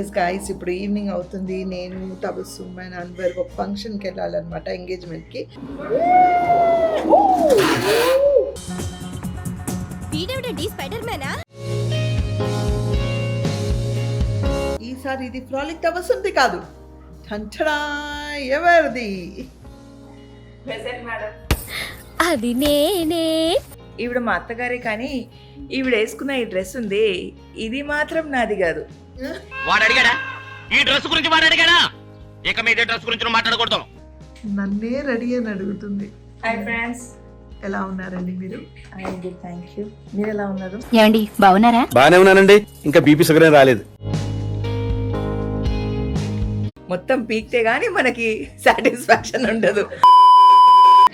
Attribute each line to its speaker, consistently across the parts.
Speaker 1: Yes guys ఇప్పుడు evening అవుతుంది. నేను తబస్సు అండ్ అన్వర్ ఒక ఫంక్షన్కి వెళ్ళాలన్నమాట ఎంగేజ్మెంట్కి
Speaker 2: వీడెవడండి? స్పైడర్ మ్యానా
Speaker 1: ఈసారి ఇది ఫ్రాలిక్ తబస్సుంది కాదు. ఠంఠడా ఎవరిది?
Speaker 2: అది నేనే.
Speaker 3: ఈవిడ మా అత్తగారే కానీ ఈవిడ వేసుకున్న ఈ డ్రెస్ ఉంది. ఇది మాత్రం నాది కాదు.
Speaker 4: వాడు అడిగాడా? ఈ డ్రెస్ గురించి వాడు అడిగాడా? ఇక మీద డ్రెస్ గురించి మాట్లాడకూడదు.
Speaker 1: నన్నే రెడీ అని అడుగుతుంది.
Speaker 3: హాయ్ ఫ్రెండ్స్
Speaker 1: ఎలా ఉన్నారండి మీరు?
Speaker 3: థ్యాంక్ యూ మీరు ఎలా ఉన్నారు?
Speaker 2: ఏమండి బాగున్నారా?
Speaker 5: బానే ఉన్నానండి. ఇంకా బీపీ షుగర్ ఏం రాలేదు.
Speaker 3: మొత్తం పీక్తే గానీ మనకి సాటిస్ఫాక్షన్ ఉండదు.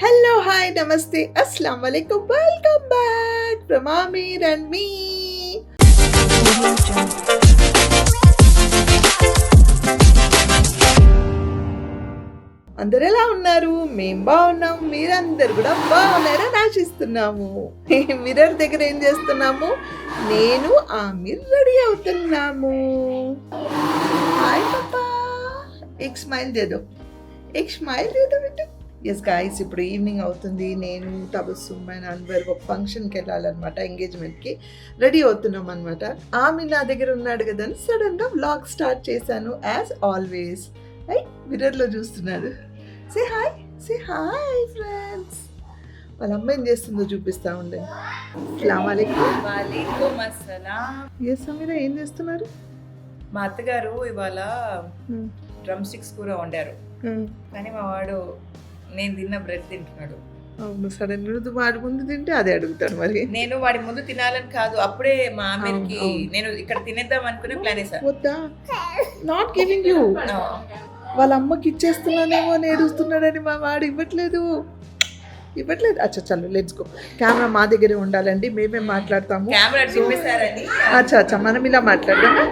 Speaker 1: హలో హాయ్ నమస్తే. అస్సలం వాలేకుమ్ welcome back from Aamir and me. అందరు ఎలా ఉన్నారు? మేము బాగున్నాం. మీరందరు కూడా బాగున్నారని ఆశిస్తున్నాము. మిర్రర్ దగ్గర ఏం చేస్తున్నాము? నేను ఆ మిర్రర్ రెడీ అవుతున్నాము. హాయ్ పాపా. ఎక్ స్మైల్ దేదో ఎక్ స్మైల్ దేదో బిట్టు ఎస్ గాయస్ ఇప్పుడు ఈవినింగ్ అవుతుంది. నేను తబస్సు అండ్ అన్వర్ ఒక ఫంక్షన్కి వెళ్ళాలన్నమాట ఎంగేజ్మెంట్కి రెడీ అవుతున్నాం అనమాట ఆమె నా దగ్గర ఉన్నాడు కదా అని సడన్గా వ్లాగ్ స్టార్ట్ చేశాను యాజ్ ఆల్వేస్ ఐ మిర్రర్లో చూస్తున్నాడు. Say hi say hi friends వాళ్ళ అమ్మ ఏం చేస్తుందో చూపిస్తా ఉండే. ఎస్ సమీరా ఏం చేస్తున్నారు?
Speaker 3: మా అత్తగారు ఇవాళ డ్రమ్ స్టిక్స్ కూర వండారు. కానీ మా వాడు నేను తిన్న బ్రెడ్ తింటున్నాడు.
Speaker 1: అవును సడన్ వాడి ముందు తింటే అదే అడుగుతాను మరి.
Speaker 3: నేను వాడి ముందు తినాలని కాదు అప్పుడే మా ఆమెకి
Speaker 1: అవును.
Speaker 3: నేను ఇక్కడ తినేద్దాం అనుకునే ప్లాన్ వేసా
Speaker 1: వద్దా? నాట్ గివింగ్ యూ వాళ్ళ అమ్మకి ఇచ్చేస్తున్నానేమో అని ఏడుస్తున్నాడని మా వాడు ఇవ్వట్లేదు. ఇవ్వట్లేదు. అచ్చా చల్లు లెట్స్ గో కెమెరా మా దగ్గరే ఉండాలండి. మేమే మాట్లాడతాము. అచ్చా అచ్చా మనం ఇలా మాట్లాడదామా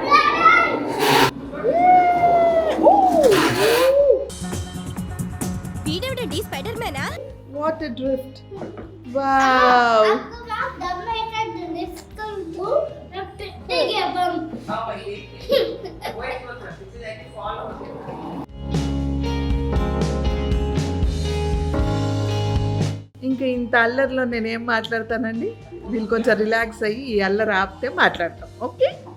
Speaker 2: వీడెవడండి? స్పైడర్ మ్యానా
Speaker 1: వాట్ డ్రిఫ్ట్ వావ్ ఇంకా ఇంత అల్లరిలో నేనేం మాట్లాడతానండి? వీళ్ళు కొంచెం రిలాక్స్ అయ్యి ఈ అల్లరి ఆపితే మాట్లాడతాం. ఓకే? ఓకే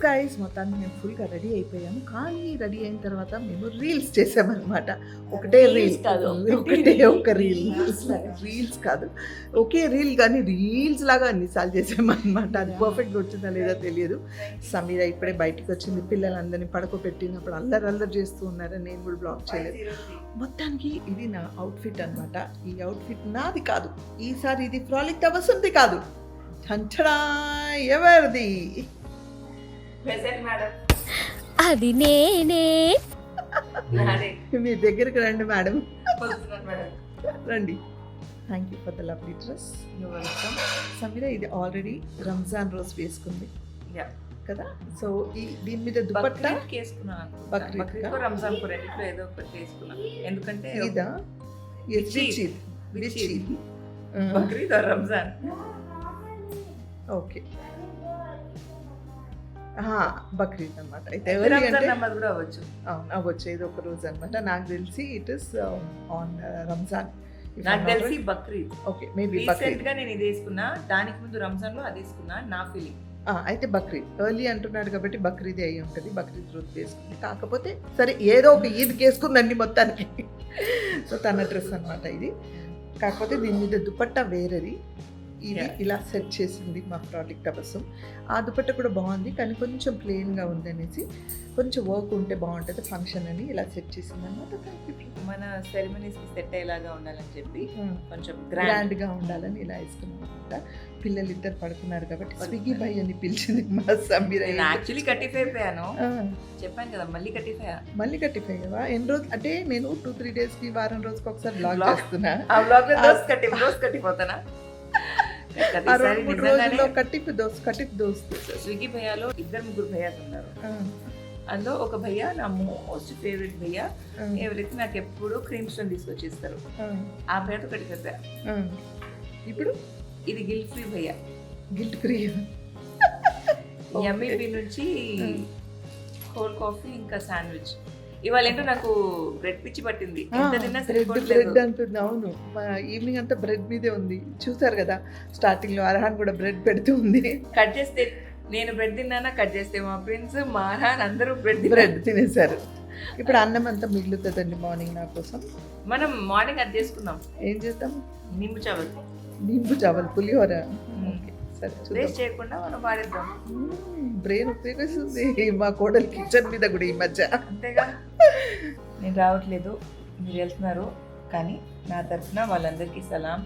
Speaker 1: ఎస్ గాయస్ మొత్తానికి మేము ఫుల్గా రెడీ అయిపోయాము. కానీ రెడీ అయిన తర్వాత మేము రీల్స్ చేసామన్నమాట. ఒకటే రీల్
Speaker 3: Reels కాదు.
Speaker 1: ఒకటే ఒక రీల్ రీల్స్ కాదు. ఒకే రీల్ కానీ రీల్స్ లాగా అన్నిసార్లు చేసామన్నమాట. అది పర్ఫెక్ట్గా వచ్చిందా లేదా తెలియదు. సమీర ఇప్పుడే బయటికి వచ్చింది. పిల్లలందరినీ పడుకోబెట్టినప్పుడు అల్లరి అల్లరి చేస్తూ ఉన్నారని నేను కూడా బ్లాక్ చేయలేదు. మొత్తానికి ఇది నా అవుట్ఫిట్ అన్నమాట. ఈ అవుట్ఫిట్ నాది కాదు. ఈసారి ఇది ఫ్రాలిక్ తబస్సుంది కాదు. ఠంఠడా ఎవరిది?
Speaker 2: అది నేనే.
Speaker 1: మీ దగ్గరికి రండి మేడం రండి. Thank you for the lovely dress
Speaker 3: You're welcome.
Speaker 1: Sameera ఇది ఆల్రెడీ రంజాన్ రోజు వేసుకుంది.
Speaker 3: Yeah.
Speaker 1: కదా? సో ఈ దీని మీద దుపట్టా?
Speaker 3: వేసుకున్నాను రంజాన్ రెండిట్లో ఏదో ఒకటి వేసుకున్నాను. ఎందుకంటే
Speaker 1: ఇదా?
Speaker 3: బక్రీద్ రంజాన్.
Speaker 1: ఓకే బక్రీద్ అనమాట అయితే
Speaker 3: కూడా అవ్వచ్చు.
Speaker 1: అవును అవ్వచ్చు. ఏదో ఒక రోజు అనమాట నాకు తెలిసి ఇట్ ఇస్ ఆన్ రంజాన్.
Speaker 3: నాకు తెలిసి బక్రీద్.
Speaker 1: Okay maybe Bakrid.
Speaker 3: గా నేను ఇది వేసుకున్నా దానికి ముందు రంజాన్లో అది వేసుకున్నా నా ఫీలింగ్
Speaker 1: ఆ, అయితే బక్రీద్. ఎర్లీ అంటున్నాడు కాబట్టి బక్రీదే అయి ఉంటుంది. బక్రీద్ రోజు వేసుకుంది. కాకపోతే సరే ఏదో ఒక ఈద్కి వేసుకుందండి మొత్తానికి. సో తన డ్రెస్ అనమాట ఇది. కాకపోతే దీని మీద దుపట్టా వేరేది. ఇది. ఇలా సెట్ చేసింది మా ప్రాజెక్ట్ అబసం ఆ దుపట్ట కూడా బాగుంది కానీ కొంచెం ప్లెయిన్గా ఉంది అనేసి కొంచెం వర్క్ ఉంటే బాగుంటుంది ఫంక్షన్ అని ఇలా సెట్ చేసింది అనమాట
Speaker 3: మన సెరమనీస్కి సెట్ అయ్యేలాగా ఉండాలని చెప్పి కొంచెం గ్రాండ్
Speaker 1: గ్రాండ్గా ఉండాలని ఇలా ఇస్తున్నాం అనమాట పిల్లలు ఇద్దరు పడుకున్నారు కాబట్టి స్విగ్గీ బై అని పిలిచింది మా సమీర
Speaker 3: యాక్చువల్లీ కట్టిఫ్ అయిపోయాను
Speaker 1: ఆ,
Speaker 3: చెప్పాను కదా మళ్ళీ కట్టిఫ్
Speaker 1: మళ్ళీ కట్టిపోయావా? ఎన్ని రోజు అంటే నేను టూ త్రీ డేస్కి వారం రోజుకి ఒకసారి బ్లాగ్? చేస్తున్నా.
Speaker 3: ఆ బ్లాగ్ కట్టి దోస్ కట్టిపోతానా?
Speaker 1: కట్టిపి దోస్ కట్టిపి దోస్.
Speaker 3: స్విగ్గీ భయ్యాలో ఇద్దరు ముగ్గురు భయ్యాస్ ఉన్నారు. అందులో ఒక భయ్య నా మోస్ట్ ఫేవరెట్ భయ్య. ఎవరైతే నాకు ఎప్పుడు క్రీమ్ స్టోన్ తీసుకొచ్చిస్తారు. ఆ. భయ్యతో కట్టిపోయా
Speaker 1: ఇప్పుడు?
Speaker 3: ఇది గిల్ ఫ్రీ భయ్య.
Speaker 1: Guilt free.
Speaker 3: ఎంఈపీ నుంచి కోల్డ్ కాఫీ ఇంకా శాండ్విచ్ ఇవాళ ఏంటో నాకు బ్రెడ్ పిచ్చి పట్టింది. ఎంత తిన్నా
Speaker 1: బ్రెడ్ అంటుంది అవును. మా ఈవినింగ్ అంతా బ్రెడ్ మీదే ఉంది. చూసారు కదా స్టార్టింగ్లో అర్హాన్ కూడా బ్రెడ్ పెడుతూ ఉంది.
Speaker 3: కట్ చేస్తే నేను బ్రెడ్ తిన్నానా? కట్ చేస్తే మా ప్రిన్స్ మారాన్ అందరూ బ్రెడ్
Speaker 1: బ్రెడ్ తినేసారు ఇప్పుడు అన్నం అంతా మిగులుతుందండి మార్నింగ్ నా కోసం.
Speaker 3: మనం మార్నింగ్ అది చేసుకుందాం.
Speaker 1: ఏం చేద్దాం?
Speaker 3: నింబు చావల్.
Speaker 1: నింబు చావల్ పులిహోర. ఓకే
Speaker 3: వేస్ట్ చేయకుండా మనం వాడేద్దాం.
Speaker 1: బ్రెయిన్ ఉపయోగిస్తుంది. మా కోడలు కిచెన్ మీద కూడా ఈ మధ్య.
Speaker 3: అంతేగా? నేను రావట్లేదు మీరు వెళ్తున్నారు కానీ నా తరఫున వాళ్ళందరికీ సలాం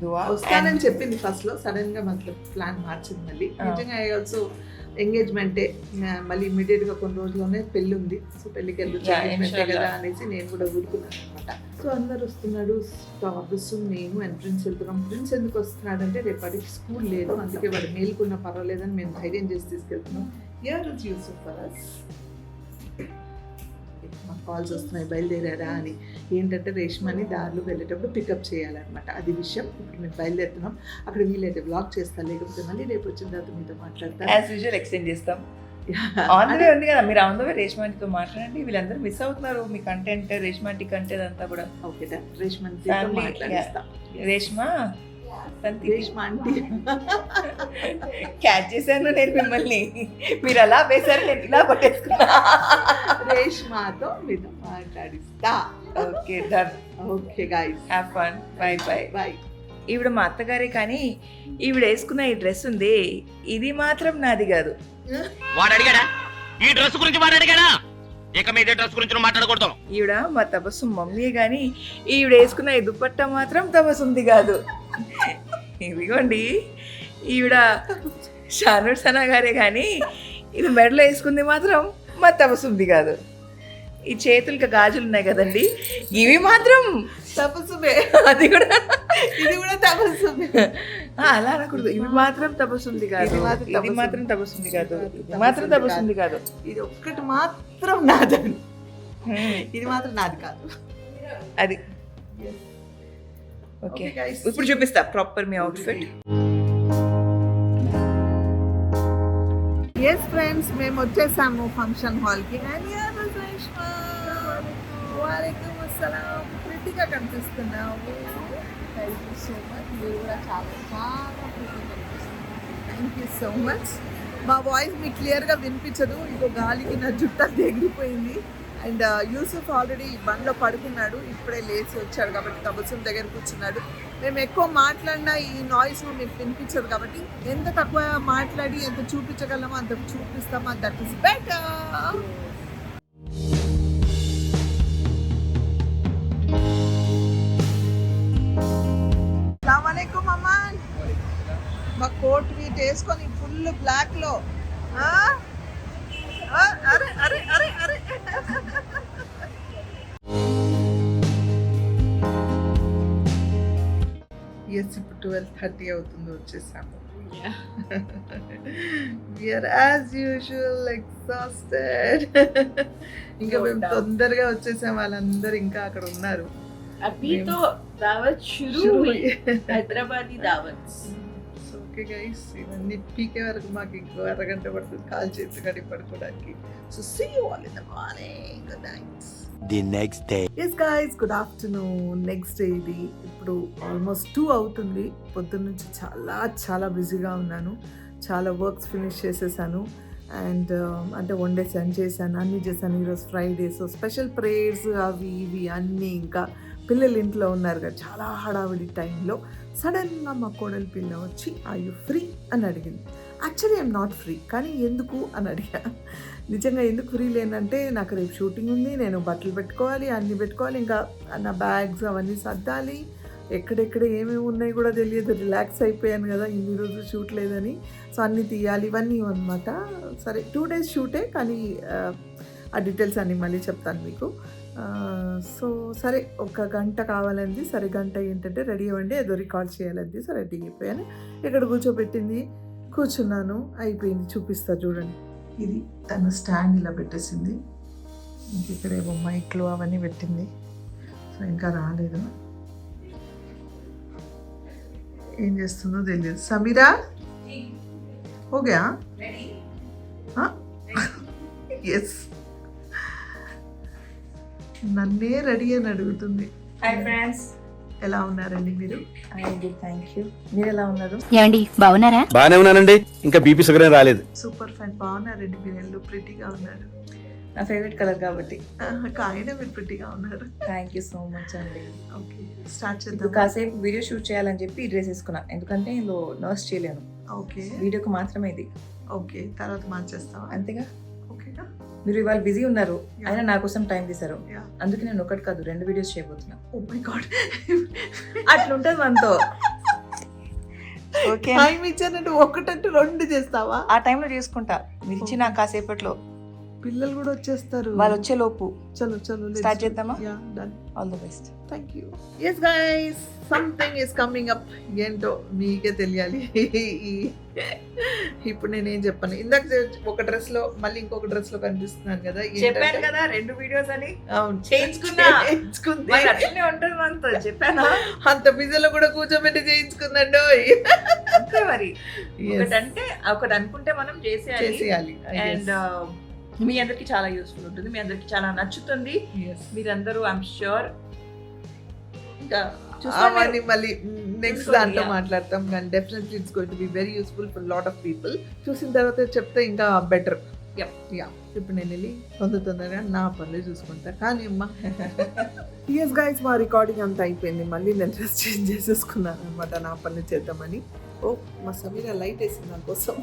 Speaker 3: దువా
Speaker 1: వస్తానని చెప్పింది ఫస్ట్లో. సడన్గా మతలబ్ ప్లాన్ మార్చింది మళ్ళీ. నిజంగా ఐ ఆల్సో ఎంగేజ్మెంటే మళ్ళీ ఇమీడియట్గా కొన్ని రోజుల్లోనే పెళ్ళి ఉంది సో engagement ఏ కదా. అనేసి నేను కూడా ఊరుకున్నాను అనమాట సో అందరు వస్తున్నాడు టాబస్ మేము అండ్ ప్రిన్స్ వెళ్తున్నాం. ప్రిన్స్ ఎందుకు వస్తున్నాడు అంటే స్కూల్ లేదు. అందుకే వాడు మేలుకున్నా పర్వాలేదని మేము ధైర్యం చేసి తీసుకెళ్తున్నాం. Here is Yusuf for us మాకు కాల్స్ వస్తున్నాయి. బయలుదేరారా అని. ఏంటంటే రేష్మని దారిలో వెళ్ళేటప్పుడు పికప్ చేయాలన్నమాట. అది విషయం. ఇప్పుడు మేము బయలుదేరుతున్నాం. అక్కడ వీలైతే బ్లాక్ చేస్తాను లేకపోతే మళ్ళీ రేపు వచ్చిన తర్వాత మీతో మాట్లాడతాను
Speaker 3: యాజ్ యూజువల్ ఎక్స్టెండ్ చేస్తాం. ఆన్ ద వే ఉంది కదా మీరు ఆన్ ద వే రేష్మాంటితో మాట్లాడండి. వీళ్ళందరూ మిస్ అవుతున్నారు. మీ కంటెంట్ రేష్మాంటి కంటెంట్ అంతా కూడా.
Speaker 1: ఓకే
Speaker 3: రేష్మా తంతి
Speaker 1: రేష్మ? ఆంటీ.
Speaker 3: క్యాచ్ చేశాను నేను మిమ్మల్ని. మీరు అలా వేశారు నేను ఇలా పట్టేసుకున్నా
Speaker 1: రేష్మాతో మీతో మాట్లాడిస్తా.
Speaker 3: Okay done
Speaker 1: okay guys
Speaker 3: have fun bye bye
Speaker 1: bye
Speaker 3: ఈవిడ మా అత్తగారే కానీ ఈవిడ వేసుకున్న ఈ డ్రెస్ ఉంది. ఇది మాత్రం నాది కాదు.
Speaker 4: వాడు అడిగాడా? ఈ డ్రెస్ గురించి వాడు అడిగాడా? ఇక మీద డ్రెస్ గురించి నువ్వు మాట్లాడకూడదు.
Speaker 3: ఈవిడ మా తపస్సు మమ్మీ కానీ ఈవిడ వేసుకున్న ఈ దుప్పట్ట మాత్రం తపస్సుంది కాదు. ఇదిగోండి ఈవిడ షానూర్ సనా గారే కానీ ఇది మెడలో వేసుకుంది మాత్రం మా తపస్సుంది కాదు. ఈ చేతులకి గాజులు ఉన్నాయి కదండి ఇవి మాత్రం
Speaker 1: తపస్సుమే.
Speaker 3: అది కూడా.
Speaker 1: ఇది కూడా తపస్సుమే.
Speaker 3: ఆ, అలా అనకూడదు. ఇవి మాత్రం తపస్సుంది కాదు.
Speaker 1: ఇది మాత్రం
Speaker 3: ఇది
Speaker 1: తపస్సు.
Speaker 3: తపస్సుంది కాదు.
Speaker 1: ఇది
Speaker 3: ఇది మాత్రం తపస్సుంది కాదు.
Speaker 1: ఇది ఒక్కటి మాత్రం నాదని ఇది మాత్రం నాది కాదు.
Speaker 3: అది. ఓకే. ఇప్పుడు చూపిస్తా ప్రాపర్ మీ అవుట్ఫిట్.
Speaker 1: ఎస్ ఫ్రెండ్స్ మేము వచ్చేసాము ఫంక్షన్ హాల్కి. వాలేకుమ్ అస్సలాం ప్రిటిగా కనిపిస్తున్నావు థ్యాంక్ యూ సో మచ్ మీరు కూడా చాలా చాలా ప్రిటిగా కనిపిస్తున్నారు. థ్యాంక్ యూ సో మచ్ మా వాయిస్ మీకు క్లియర్గా వినిపించదు. ఇదో గాలికి నా జుట్టు తెగిపోయింది ఎగిరిపోయింది. అండ్ uh, యూసుఫ్ ఆల్రెడీ బండ్లో పడుకున్నాడు. ఇప్పుడే లేచి వచ్చాడు కాబట్టి కబుసం దగ్గర కూర్చున్నాడు. మేము ఎక్కువ మాట్లాడినా ఈ నాయిస్ మీకు వినిపించదు కాబట్టి ఎంత తక్కువ మాట్లాడి ఎంత చూపించగలమో అంత చూపిస్తామో. దట్ ఇస్ బెటర్ అస్సలామలైకుం అమ్మాన్. మా కోట్ వీట్ వేసుకొని ఫుల్ బ్లాక్లో. అరే అరే అరే అరే. ఎస్ ఇప్పుడు ట్వెల్వ్ థర్టీ అవుతుంది వచ్చేసాము. విఆర్ యాజ్ యూజువల్ ఎగ్జాస్టెడ్ ఇంకా మేము తొందరగా వచ్చేసాం వాళ్ళందరూ ఇంకా అక్కడ ఉన్నారు.
Speaker 6: దావత్
Speaker 1: హైదరాబాద్
Speaker 6: హైదరాబాదీ దావత్
Speaker 1: ఓకే గైస్ ఇవన్నీ పీకే వరకు మాకు ఇంకో అరగంట పడుతుంది. కాల్ చేసి కడి పడుకోవడానికి. So see you all in the morning good night
Speaker 5: the next day
Speaker 1: yes guys good afternoon next day ఇది ఇప్పుడు ఆల్మోస్ట్ టూ అవుతుంది. పొద్దున్న నుంచి చాలా చాలా బిజీగా ఉన్నాను. చాలా వర్క్స్ ఫినిష్ చేసేసాను. అండ్ um, అంటే వన్ డే సెండ్ చేశాను అన్నీ చేశాను. ఈరోజు ఫ్రైడే సో స్పెషల్ ప్రేయర్స్ అవి ఇవి అన్నీ ఇంకా పిల్లలు ఇంట్లో ఉన్నారు కదా చాలా హడావిడి టైంలో సడన్గా మా కోడలి పిల్ల వచ్చి ఐ యు ఫ్రీ అని అడిగింది. యాక్చువల్లీ ఐఎమ్ నాట్ ఫ్రీ కానీ ఎందుకు? అని అడిగా. నిజంగా ఎందుకు ఫ్రీ లేనంటే నాకు రేపు షూటింగ్ ఉంది నేను బట్టలు పెట్టుకోవాలి అన్నీ పెట్టుకోవాలి ఇంకా నా బ్యాగ్స్ అవన్నీ సర్దాలి ఎక్కడెక్కడ ఏమేమి ఉన్నాయి కూడా తెలియదు రిలాక్స్ అయిపోయాను కదా ఇన్ని రోజులు షూట్ లేదని. సో అన్నీ తీయాలి ఇవన్నీ అనమాట సరే టూ డేస్ షూటే కానీ ఆ, డీటెయిల్స్ అన్నీ మళ్ళీ చెప్తాను మీకు. సో సరే ఒక గంట కావాలంది. సరే గంట ఏంటంటే రెడీ అవ్వండి. ఏదో రికార్డ్ చేయాలంది. సరే రెడీ అయిపోయాను. ఇక్కడ కూర్చోబెట్టింది. కూర్చున్నాను. అయిపోయింది. చూపిస్తా చూడండి. ఇది తను స్టాండ్ ఇలా పెట్టేసింది. ఇంక ఇక్కడ ఏమో మైక్లు అవన్నీ పెట్టింది. సో ఇంకా రాలేదు. ఏం చేస్తుందో తెలియదు. సమీరా? ఓకే ఎస్ నన్నే రెడీ అని అడుగుతుంది.
Speaker 3: హాయ్ ఫ్రెండ్స్
Speaker 1: ఎలా ఉన్నారండి మీరు?
Speaker 3: థ్యాంక్ యూ మీరు ఎలా ఉన్నారు?
Speaker 2: ఏమండి బాగున్నారా?
Speaker 5: బాగానే ఉన్నానండి. ఇంకా బీపీ షుగర్ ఏం రాలేదు.
Speaker 1: సూపర్ ఫైన్ బాగున్నారండి మీరు? ఎల్లు ప్రిటీగా ఉన్నారు.
Speaker 3: నా ఫేవరెట్ కలర్ కాబట్టి.
Speaker 1: కాయన మీరు ప్రిటీగా ఉన్నారు.
Speaker 3: థ్యాంక్ యూ సో మచ్ అండి.
Speaker 1: ఓకే స్టార్ట్ చేద్దాం
Speaker 3: కాసేపు వీడియో షూట్ చేయాలని చెప్పి ఈ డ్రెస్ వేసుకున్నా. ఎందుకంటే ఇందులో నర్స్ చేయలేను.
Speaker 1: ఓకే
Speaker 3: వీడియోకి మాత్రమే ఇది.
Speaker 1: ఓకే తర్వాత మార్చేస్తావా?
Speaker 3: అంతేగా? మీరు ఇవాళ బిజీ ఉన్నారు. అయినా నా కోసం టైం తీశారు. అందుకే నేను ఒకటి కాదు రెండు వీడియోస్ చేయబోతున్నా.
Speaker 1: ఓ మై గాడ్
Speaker 3: అట్లుంటది మనతో. ఓకే
Speaker 1: టైం ఇచ్చానంటే ఒకటంటే రెండు చేస్తావా?
Speaker 3: ఆ టైంలో చేసుకుంటా. మీరు ఇచ్చిన కాసేపట్లో.
Speaker 1: పిల్లలు కూడా వచ్చేస్తారు.
Speaker 3: వాళ్ళు వచ్చే లోపు
Speaker 1: చలో చలో
Speaker 3: Start చేద్దామా?
Speaker 1: Yeah done
Speaker 3: all the best
Speaker 1: thank you yes guys something is coming up ఏంటో మీకే తెలియాలి. ఇప్పుడు నేనేం చెప్పాను. ఇందాక ఒక డ్రెస్లో మళ్ళీ ఇంకొక డ్రెస్లో కనిపిస్తున్నాను కదా.
Speaker 3: చెప్పాను కదా రెండు వీడియోస్ అని.
Speaker 1: అవును.
Speaker 3: చేయించుకున్నా. ఉంటుంది మనతో చెప్పానా?
Speaker 1: అంత బిజీలో కూడా కూర్చోబెట్టి చేయించుకుందండో
Speaker 3: అంతే మరి. ఒకటంటే ఒకటి అనుకుంటే మనం చేసేయాలి.
Speaker 1: చేసేయాలి.
Speaker 3: అండ్ మీ అందరికి చాలా యూస్ఫుల్ ఉంటుంది. మీ అందరికి చాలా నచ్చుతుంది. మీరందరూ ఐఎమ్ షూర్ ఇంకా
Speaker 1: అవన్నీ మళ్ళీ నెక్స్ట్ దాంట్లో. మాట్లాడతాం. కానీ definitely it's going to be very useful for lot of people చూసిన తర్వాత చెప్తే ఇంకా బెటర్. యా ఇప్పుడు నేను వెళ్ళి తొందర తొందరగా నా పనులు చూసుకుంటా. కానీ అమ్మా. ఎస్ గైస్ మా రికార్డింగ్ అంతా అయిపోయింది. మళ్ళీ నేను డ్రెస్ చేంజ్ చేసేసుకున్నాను అనమాట నా పనులు చేద్దామని. ఓ మా సమీర లైట్ వేసింది నా కోసం.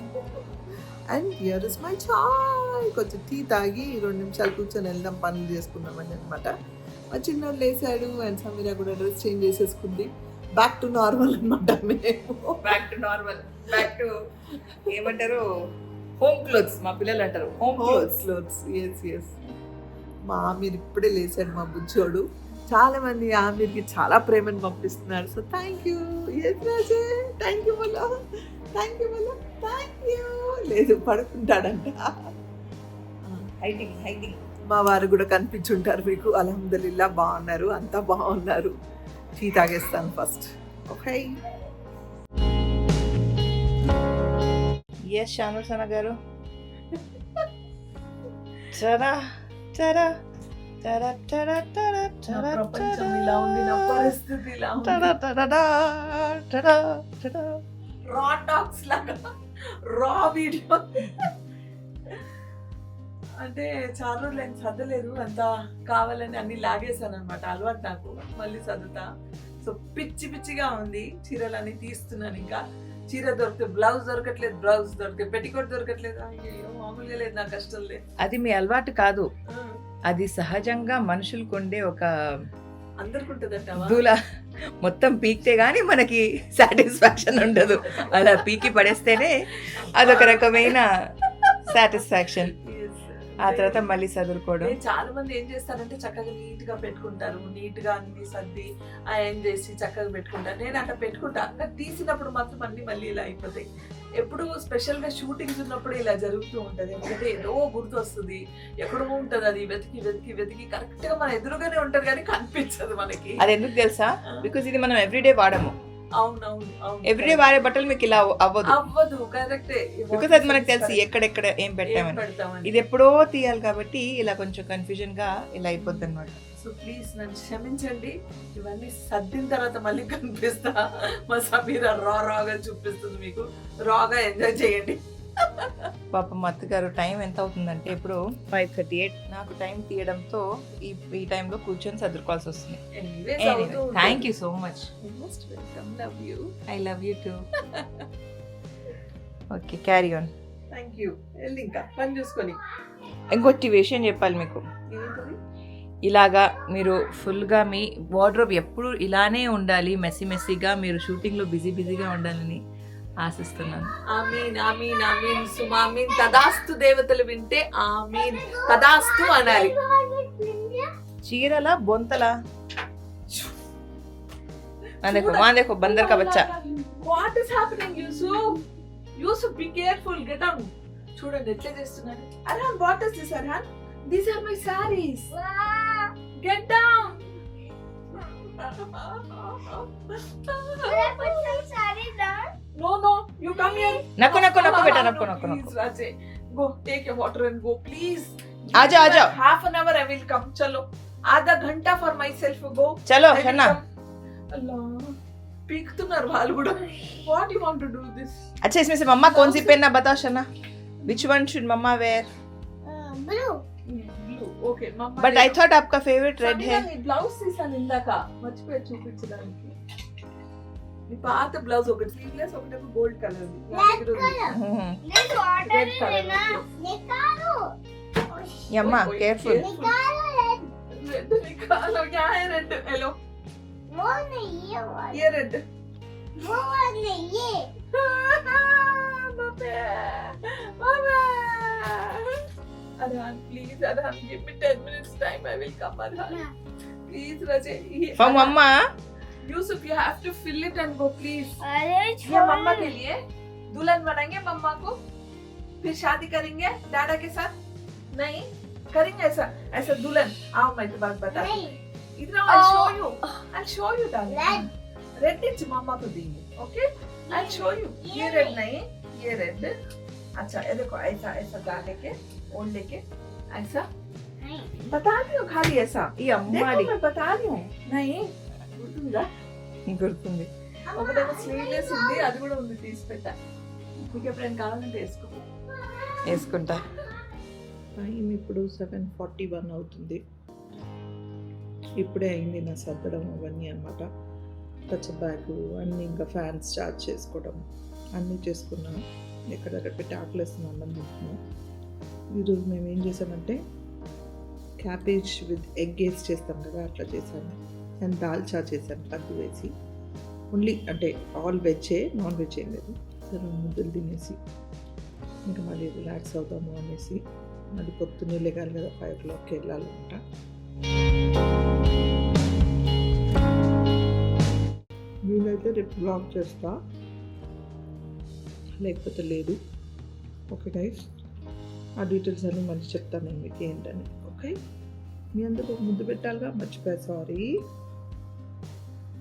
Speaker 1: And here is my chai కొంచెం టీ తాగి రెండు నిమిషాలు కూర్చొని వెళ్దాం పనులు చేసుకుందామని అనమాట మా చిన్నోడు లేసాడు అండ్ సమీర కూడా డ్రెస్ చేంజ్ చేసేసుకుంది. బ్యాక్ టు నార్మల్ అనమాట మేము.
Speaker 3: Back to normal back to ఏమంటారు? హోమ్ క్లోత్స్ మా పిల్లలు అంటారు. Home clothes
Speaker 1: clothes yes yes మా ఆమీర్ ఇప్పుడే లేచాడు మా బుజ్జోడు. చాలా మంది ఆమీర్కి చాలా ప్రేమను పంపిస్తున్నారు. So thank you yes Rajay thank you మళ్ళా థ్యాంక్ యూ మళ్ళా థ్యాంక్ యూ లేదు పడుకుంటాడంట.
Speaker 3: హైటింగ్ హైటింగ్
Speaker 1: మా వారు కూడా కనిపించుంటారు మీకు. అలహమ్దుల్లా బాగున్నారు అంతా బాగున్నారు. Tea తాగేస్తాను first. Okay.
Speaker 3: Yes Shyamal Sana గారు. చరా చరా
Speaker 1: పరిస్థితి రా వీడియో. అంటే చాలా రోజులు నేను చదవలేదు అంతా కావాలని అన్ని లాగేశాను అనమాట అలవాటు నాకు. మళ్ళీ చదువుతా సో పిచ్చి పిచ్చిగా ఉంది. చీరలన్నీ తీస్తున్నాను ఇంకా. చీర దొరికితే బ్లౌజ్ దొరకట్లేదు బ్లౌజ్ దొరికితే పెట్టికోట్ దొరకట్లేదు. అయ్యో మామూలుగా లేదు నా కష్టం లేదు.
Speaker 3: అది మీ అలవాటు కాదు. అది సహజంగా మనుషులకు ఉండే ఒక దూల మొత్తం పీకితే గానీ మనకి సాటిస్ఫాక్షన్ ఉండదు. అలా పీకి పడేస్తేనే అదొక రకమైన సాటిస్ఫాక్షన్. ఆ తర్వాత మళ్ళీ చదువుకోవడం
Speaker 1: చాలా మంది ఏం చేస్తారంటే చక్కగా నీట్గా పెట్టుకుంటారు. నీట్గా అన్ని సర్ది ఆయన చేసి చక్కగా పెట్టుకుంటారు. నేను అట్లా పెట్టుకుంటా. కానీ తీసినప్పుడు మాత్రం అన్ని మళ్ళీ ఇలా అయిపోతాయి. ఎప్పుడు స్పెషల్గా షూటింగ్స్ ఉన్నప్పుడు ఇలా జరుగుతూ ఉంటది. ఎందుకంటే ఏదో గుర్తు వస్తుంది ఎక్కడో ఉంటది అది. వెతికి వెతికి వెతికి కరెక్ట్గా మన ఎదురుగానే ఉంటది కానీ కనిపించదు మనకి.
Speaker 3: అది ఎందుకు తెలుసా? బికాజ్ ఇది మనం ఎవ్రీడే వాడము. ఎవ్రీడే వాడే బట్టలు మీకు ఇలా అవ్వదు.
Speaker 1: అవ్వదు కరెక్టే
Speaker 3: బికాజ్ అది మనకు తెలుసు ఎక్కడెక్కడ ఏం పెట్టామని. ఇది ఎప్పుడో తీయాలి కాబట్టి ఇలా కొంచెం కన్ఫ్యూజన్గా ఇలా అయిపోద్ది అనమాట
Speaker 1: సో ప్లీజ్ నన్ను క్షమించండి. ఇవన్నీ సర్దిన తర్వాత మళ్ళీ కనిపిస్తా. మా సమీర రా రాగా చూపిస్తుంది మీకు. రాగా ఎంజాయ్ చేయండి.
Speaker 3: పాప మా అత్తగారు టైం ఎంత అవుతుందంటే ఇప్పుడు ఫైవ్ థర్టీ ఎయిట్. నాకు టైం తీయడంతో ఈ ఈ టైంలో కూర్చొని చదువుకోవాల్సి వస్తుంది. Thank you so much
Speaker 1: most welcome love you
Speaker 3: I love you too okay carry on
Speaker 1: thank you వెళ్ళి ఇంకా పని చూసుకొని.
Speaker 3: ఇంకొట్టి విషయం చెప్పాలి మీకు.
Speaker 1: ఏంటది
Speaker 3: ఇలాగా మీరు ఫుల్గా మీ వార్డ్రోబ్ ఎప్పుడు ఇలానే ఉండాలి మెస్సీ మెస్సీగా మీరు షూటింగ్లో బిజీ బిజీగా ఉండాలని ఆశిస్తున్నాను.
Speaker 1: ఆమీన్ ఆమీన్ ఆమీన్. సుమామీన్ తదాస్తు దేవతలు వింటే ఆమీన్. తదాస్తు అనాలి.
Speaker 3: చీరల బొంతల? మాదేకో మాదేకో బందర్ కా బచ్చా
Speaker 1: what is happening Yusuf Yusuf be careful get out చూడండి ఎట్లా చేస్తున్నాడు? Arhan what is this Arhan? These are my sarees get down No, no, you come here.
Speaker 3: नको नको नको बेटा नको नको नको
Speaker 1: Please, Rajay. Go, take your water and go, please.
Speaker 3: आ जाओ, आ जाओ.
Speaker 1: Half an hour I will come. चलो आधा घंटा for myself go.
Speaker 3: चलो
Speaker 1: I will
Speaker 3: शना
Speaker 1: come. Allah. పీకుతున్నారు వాళ్ళు కూడా what you want to do this
Speaker 3: अच्छा इसमें से मम्मा कौन सी पहनना बताओ शना which one should mamma where
Speaker 1: blue okay మమ్మ
Speaker 3: बट आई थॉट आपका फेवरेट रेड है
Speaker 1: బ్లౌజ్ తీసాను ఇందాక మర్చిపోయి చూపించడానికి నీ పాత బ్లౌజ్ ఒకటి స్లీవ్లెస్ ఒకటి gold colour
Speaker 3: hmm.
Speaker 1: Red colour
Speaker 3: यम्मा केयरफुल
Speaker 1: రెడ్ నికాలో యా है రెడ్ हेलो ये रेड बाबे बाबे Arhan, please, Arhan, give me 10 minutes time. I will come, Arhan. Please, Rajay.
Speaker 3: For mamma
Speaker 1: Yusuf, you have to fill it and go, please. ये मम्मा के लिए दुल्हन बनाएँगे मम्मा को। फिर शादी करेंगे दादा के साथ। नहीं करेंगे ऐसा ऐसा दुल्हन। आओ मैं तो बात बता इधर I show you I show you darling red each mamma को देंगे ओके आई शो यू ये रेड नहीं ये रेड अच्छा ये देखो ऐसा ऐसा डाले के और लेके ऐसा बता रही हो खाली ऐसा ये
Speaker 3: अम्मा
Speaker 1: मैं बता रही हूँ नहीं
Speaker 3: గుర్తుంది
Speaker 1: ఒకటేమో స్లీవ్లెస్ ఉంది అది కూడా ఉంది తీసి పెట్టా మీకు ఎప్పుడైనా కావాలంటే వేసుకో
Speaker 3: వేసుకుంటా
Speaker 1: టైం ఇప్పుడు సెవెన్ ఫార్టీ వన్ అవుతుంది ఇప్పుడే అయింది నా సర్దడం అవన్నీ అనమాట టచ్ బ్యాగ్ అన్నీ ఇంకా ఫ్యాన్స్ ఛార్జ్ చేసుకోవడం అన్నీ చేసుకున్నాను ఎక్కడెక్కడ పెట్టి ఆకలేస్తున్నా అన్నం ఈరోజు మేము ఏం చేసామంటే క్యాబేజ్ విత్ ఎగ్ వేసి చేస్తాం కదా అట్లా చేశాను. అండ్ దాల్చా చేశాను కద్దు వేసి. ఓన్లీ అంటే ఆల్ వెజ్జే నాన్ వెజ్ ఏం లేదు. సరే ముద్దలు తినేసి ఇంకా మళ్ళీ రిలాక్స్ అవుదాము అనేసి మళ్ళీ పొద్దున్నే లేగాలి కదా ఫైవ్ ఓ క్లాక్కి వెళ్ళాలంట. వీలైతే రేపు బ్లాగ్ చేస్తా. లేకపోతే లేదు. ఓకే గైస్ ఆ డీటెయిల్స్ అన్నీ మళ్ళీ చెప్తాను నేను మీకు ఏంటని. ఓకే మీ అందరికి ఒక ముద్దు పెట్టాలిగా? మర్చిపోయా సారీ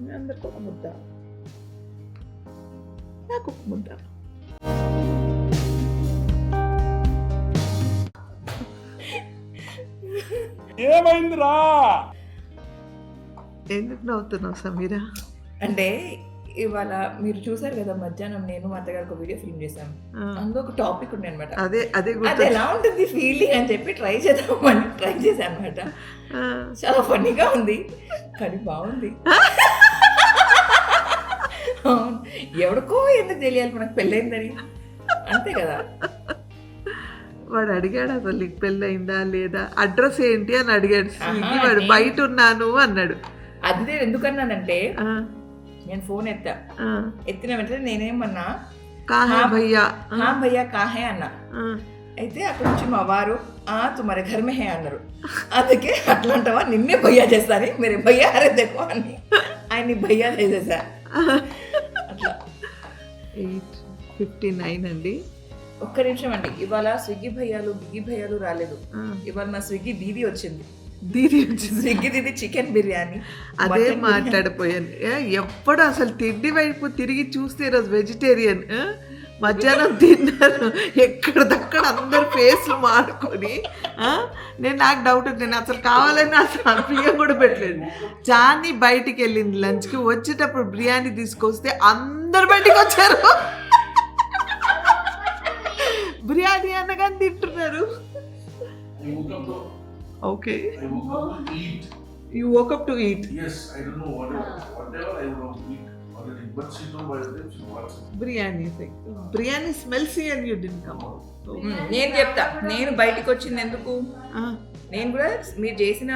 Speaker 1: మీ అందరికి ఒక ముద్ద. నాకు ఒక ముద్ద.
Speaker 5: ఏమైందిరా?
Speaker 1: ఎందుకు నవ్వుతున్నావు సమీరా?
Speaker 3: అంటే ఇవాళ మీరు చూసారు కదా మధ్యాహ్నం నేను మా అత్తగారు ఒక వీడియో ఫిల్మ్ చేశాను. అందులో ఒక టాపిక్ ఉండే అనమాట
Speaker 1: అదే అదే
Speaker 3: అది ఎలా ఉంటుంది ఫీలింగ్ అని చెప్పి ట్రై చేద్దామని ట్రై చేశాను అనమాట చాలా ఫన్నీగా ఉంది కానీ బాగుంది. అవును. ఎవడికో ఎందుకు తెలియాలి మనకు పెళ్ళైందని. అంతే కదా.
Speaker 1: వాడు అడిగాడు అసలు నీకు పెళ్ళయిందా లేదా? అడ్రస్ ఏంటి? అని అడిగాడు. వాడు బయట ఉన్నాను అన్నాడు.
Speaker 3: అది నేను ఎందుకన్నానంటే నేను ఫోన్ ఎత్తా. ఎత్తిన వెంటనే నేనేమన్నా
Speaker 1: కాహే భయ్యా.
Speaker 3: భయ్యా కాహే అన్నా. అయితే అక్కడ నుంచి మా వారు ఆ తుమరే ఘర్ మే హే అన్నారు. అందుకే అట్లాంటవా నిన్నే భయ్యా చేస్తాని మీరు భయ్యా అరే దేకో అని. ఆయన్ని భయ్యా చేసేసా. అట్లా.
Speaker 1: ఎయిట్ ఫిఫ్టీ నైన్ అండి.
Speaker 3: ఒక్క నిమిషం అండి. ఇవాళ స్విగ్గీ భయ్యాలు బిగ్గి భయ్యాలు రాలేదు. ఇవాళ నా స్విగ్గీ దీది వచ్చింది.
Speaker 1: వచ్చింది
Speaker 3: స్విగ్గీ చికెన్ బిర్యానీ
Speaker 1: అదే. మాట్లాడిపోయాను ఏ, ఎప్పుడు అసలు తిండి వైపు తిరిగి చూస్తే ఈరోజు వెజిటేరియన్? మధ్యాహ్నం తిన్నారు ఎక్కడిదక్కడ అందరు ఫేస్లు మాడుకొని? నేను నాకు డౌట్ ఉంది. నేను అసలు కావాలని అసలు బియ్యం కూడా పెట్టలేదు చాంది బయటికి వెళ్ళింది లంచ్కి వచ్చేటప్పుడు బిర్యానీ తీసుకొస్తే అందరు బయటికి వచ్చారు బిర్యానీ అనగానే తింటున్నారు
Speaker 5: I woke up to,
Speaker 1: okay
Speaker 5: I woke up to eat. Yes, I don't know whatever, whatever I would have eat already. But she know by the time she watches.
Speaker 1: Biryani biryani smells and you didn't come
Speaker 3: hmm. నేను చెప్తా నేను బయటికి వచ్చింది ఎందుకు నేను కూడా మీరు చేసిన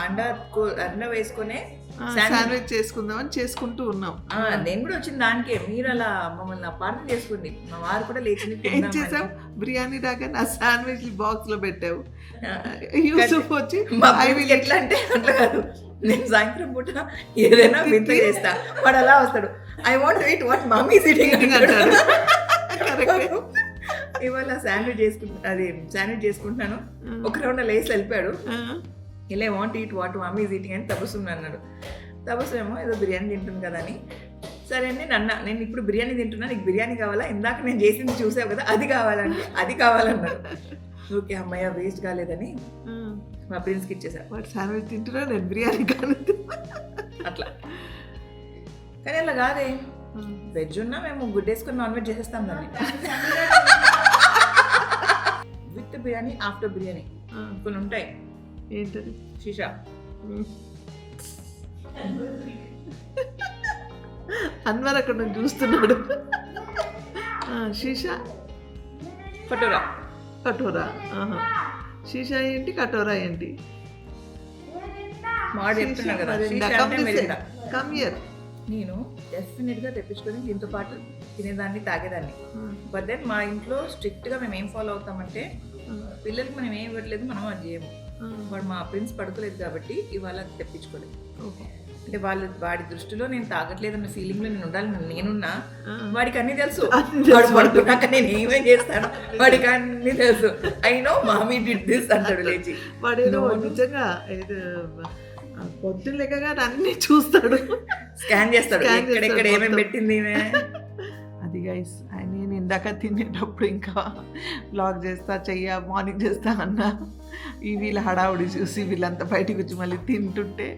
Speaker 3: అండ కో- అండ వేసుకునే శాండ్విచ్
Speaker 1: శాండ్విచ్ చేసుకుందామని చేసుకుంటూ ఉన్నాం.
Speaker 3: నేను కూడా వచ్చిన దానికే. మీరు అలా మమ్మల్ని అపార్థం చేసుకోండి. మా వారు కూడా లేచింది
Speaker 1: ఏం. చేసాం? బిర్యానీ దాకా నా శాండ్విచ్ బాక్స్లో పెట్టావు. యూసుఫ్ వచ్చి
Speaker 3: ఎట్లా అంటే అట్లా కాదు. నేను సాయంత్రం పూట ఏదైనా వింత చేస్తా. వాడు అలా వస్తాడు. I want wait what mummy sitting
Speaker 1: అంటాడు.
Speaker 3: ఇవాళ శాండ్విచ్ చేసుకుంటా అది శాండ్విచ్ చేసుకుంటున్నాను. ఒక రౌండ్ లేసి వెళ్ళిపోయాడు. ఇలా want eat what mummy is eating అని తపస్సు అన్నాడు. తపస్సు ఏమో ఏదో బిర్యానీ తింటుంది కదా అని. సరే అని నేను అన్నా నేను ఇప్పుడు బిర్యానీ తింటున్నా నీకు బిర్యానీ కావాలా? ఇందాక నేను చేసింది చూసావు కదా అది కావాలంటే అది కావాలన్నాడు. ఓకే అమ్మయ్య వేస్ట్ కాలేదని మా ప్రిన్స్కి ఇచ్చేసా.
Speaker 1: వాడు శాండ్విచ్ తింటున్నా నేను బిర్యానీ కానీ.
Speaker 3: అట్లా. కానీ అలా కాదే. వెజ్ ఉన్నా మేము గుడ్ వేసుకొని నాన్ వెజ్ చేసేస్తాం దాన్ని. With biryani after biryani. కొన్ని ఉంటాయి.
Speaker 1: ఏంటది
Speaker 3: షీషా
Speaker 1: అన్వర్ అక్కడ నుంచి చూస్తున్నాడు షీషా
Speaker 3: కటోరా
Speaker 1: కటోరా. షీషా ఏంటి కటోరా ఏంటి
Speaker 3: మాడు చెప్తున్నా కదా షీషా అంటే మెరిగిన
Speaker 1: కమ్ ఇయర్
Speaker 3: నేను డెఫినెట్గా తెప్పించుకొని దీంతో పాటు తినేదాన్ని తాగేదాన్ని బట్ దెన్ మా ఇంట్లో స్ట్రిక్ట్గా మేము ఏం ఫాలో అవుతామంటే పిల్లలకి మనం ఏం ఇవ్వట్లేదు మనం అది చేయము వాడు మా ప్రిన్స్ పడుకోలేదు కాబట్టి ఇవాళ అది తెప్పించుకోలేదు. అంటే వాళ్ళు వాడి దృష్టిలో నేను తాగట్లేదన్న ఫీలింగ్లో నేను ఉండాలని నేనున్నా. వాడికి అన్ని తెలుసు. వాడు పడుకున్నాక నేను ఏమేం చేస్తాను? వాడికి అన్ని తెలుసు. I know mommy did this అంటాడు లేచి.
Speaker 1: వాడేదో నిజంగా పొద్దున్న లెక్కగా అన్ని చూస్తాడు.
Speaker 3: స్కాన్ చేస్తాడు. ఎక్కడెక్కడ ఏమేమి. పెట్టింది.
Speaker 1: అది గైస్ నేను ఇందాక తినేటప్పుడు ఇంకా బ్లాగ్ చేస్తా చెయ్య మార్నింగ్ చేస్తా అన్న. ఈ వీళ్ళ హడావుడి చూసి వీళ్ళంతా బయటికి వచ్చి మళ్ళీ తింటుంటే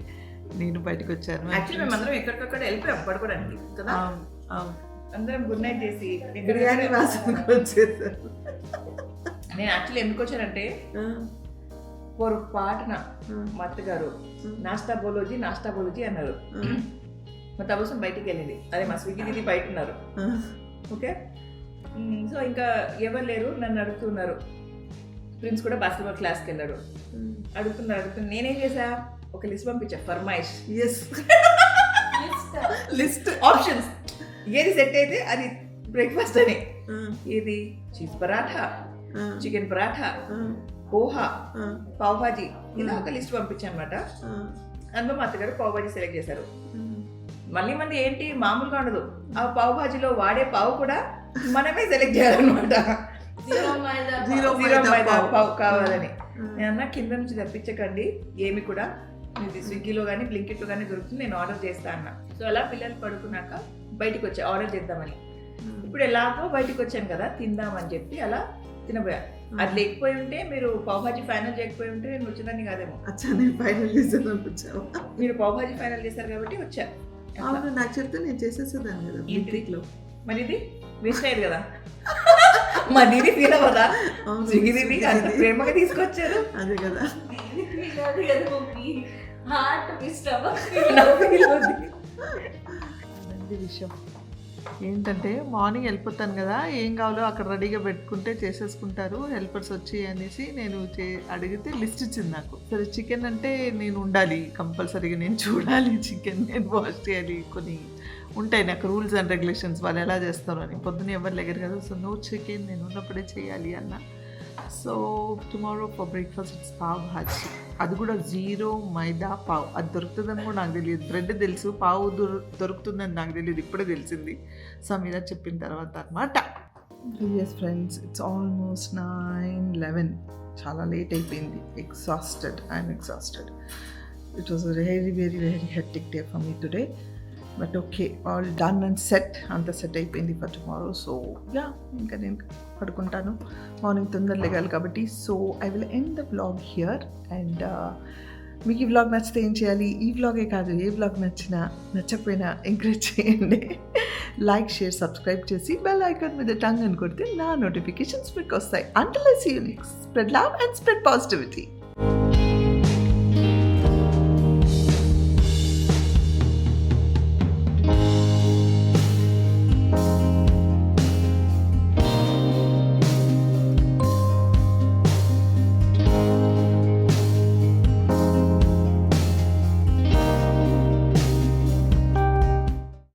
Speaker 1: నేను బయటకు వచ్చాను.
Speaker 3: యాక్చువల్లీ మేమందరం ఎక్కడికక్కడ వెళ్ళిపోయాం పడుకోవడానికి కదా?
Speaker 1: అవును, అవును.
Speaker 3: అందరం గుడ్ నైట్ చేసి
Speaker 1: బిర్యానీ వాసనకు వచ్చేసారు
Speaker 3: నేను యాక్చువల్లీ ఎందుకు వచ్చానంటే పొరపాటున మా అత్తగారు నాస్టా బోలోజీ నాస్టా బోలోజీ అన్నారు. మా తబసం బయటికి వెళ్ళింది. అదే మా స్విగ్గీ దీది బయట ఉన్నారు. ఓకే? సో ఇంకా ఎవరు లేరు? నన్ను అడుగుతున్నారు ప్రిన్స్ కూడా బాస్కెట్బాల్ క్లాస్కి వెళ్ళాడు అడుగుతున్నారు అడుగుతున్నారు. నేనేం చేసా ఒక లిస్ట్ పంపించా ఫర్మాయిష్.
Speaker 1: ఎస్
Speaker 3: లిస్ట్ ఆప్షన్స్ ఏది సెట్ అయితే అది బ్రేక్ఫాస్ట్ అని. ఇది చీజ్ పరాఠా చికెన్ పరాఠా పోహా పావ్ భాజీ ఇలా ఒక లిస్ట్ పంపించాను అనమాట
Speaker 1: ఆ,
Speaker 3: అందులో మా అత్తగారు పావ్ భాజీ సెలెక్ట్ చేశారు. మళ్ళీ మంది ఏంటి? మామూలుగా ఉండదు. ఆ పావ్ భాజీలో వాడే పావు కూడా మనమే సెలెక్ట్ చేయాలన్నమాట. జీరో
Speaker 1: మైదా
Speaker 3: మైదా
Speaker 1: పావు.
Speaker 3: కావాలని. నేను అన్న కింద నుంచి తప్పించకండి. ఏమి కూడా ఇది స్విగ్గీలో కానీ బ్లింకెట్లో కానీ దొరుకుతుంది. నేను ఆర్డర్ చేస్తా అన్న. సో అలా పిల్లలు పడుకున్నాక బయటికి వచ్చా ఆర్డర్ చేద్దామని. ఇప్పుడు ఎలాగో బయటికి వచ్చాను కదా తిందామని చెప్పి అలా తినబోయా. అది లేకపోయి ఉంటే మీరు పావుభాజీ ఫైనల్ చేయకపోయి ఉంటే నేను వచ్చేదాన్ని కాదేమో.
Speaker 1: అచ్చా నేను ఫైనల్ చేసాను వచ్చావా?
Speaker 3: మీరు పావుభాజీ ఫైనల్ చేశారు కాబట్టి వచ్చా. అట్లా.
Speaker 1: అవును నాకు చెప్తే నేను చేసేసేదాన్ని కదా? బ్లింకిట్లో
Speaker 3: మరి ఇది వేస్ట్ అయ్యేది కదా. మా దీది ఫీల్ అవ్వదా? దీది అంత ప్రేమగా తీసుకొచ్చారు.
Speaker 1: అదే కదా.
Speaker 6: హార్ట్
Speaker 1: విషయం. ఏంటంటే మార్నింగ్ వెళ్ళిపోతాను కదా ఏం కావాలో అక్కడ రెడీగా పెట్టుకుంటే చేసేసుకుంటారు హెల్పర్స్ వచ్చి అనేసి నేను చే అడిగితే లిస్ట్ ఇచ్చింది నాకు. సరే చికెన్ అంటే నేను ఉండాలి కంపల్సరీగా నేను చూడాలి చికెన్ నేను వాష్ చేయాలి కొన్ని ఉంటాయి నాకు రూల్స్ అండ్ రెగ్యులేషన్స్ వాళ్ళు ఎలా చేస్తారు అని. పొద్దున్న ఎవరు లేగరు కదా సో నో చికెన్ నేను ఉన్నప్పుడే చేయాలి అన్న. So tomorrow for breakfast it's pav bhaji అది కూడా జీరో మైదా పావ్. అది దొరుకుతుందని కూడా నాకు తెలియదు. బ్రెడ్ తెలుసు పావు దొరు దొరుకుతుందని నాకు తెలియదు. ఇప్పుడే తెలిసింది. సో మీద చెప్పిన తర్వాత అనమాట yes friends it's almost nine eleven చాలా లేట్ అయిపోయింది. Exhausted I'm exhausted it was very very very hectic day for me today but okay all done and set అంత సెట్ అయిపోయింది ఫర్ టుమారో సో యా ఇంకా నేను పడుకుంటాను. Morning తొందర లేగాలి కాబట్టి. So I will end the blog here and మీకు ఈ వ్లాగ్ నచ్చితే ఏం చేయాలి? ఈ వ్లాగే కాదు ఏ వ్లాగ్ నచ్చినా నచ్చకపోయినా ఎంకరేజ్ చేయండి. లైక్ షేర్ సబ్స్క్రైబ్ చేసి బెల్ ఐకాన్ మీద టంగ్ అని కొడితే నా నోటిఫికేషన్స్ మీకు వస్తాయి. అంటలెస్ Unix spread love and spread positivity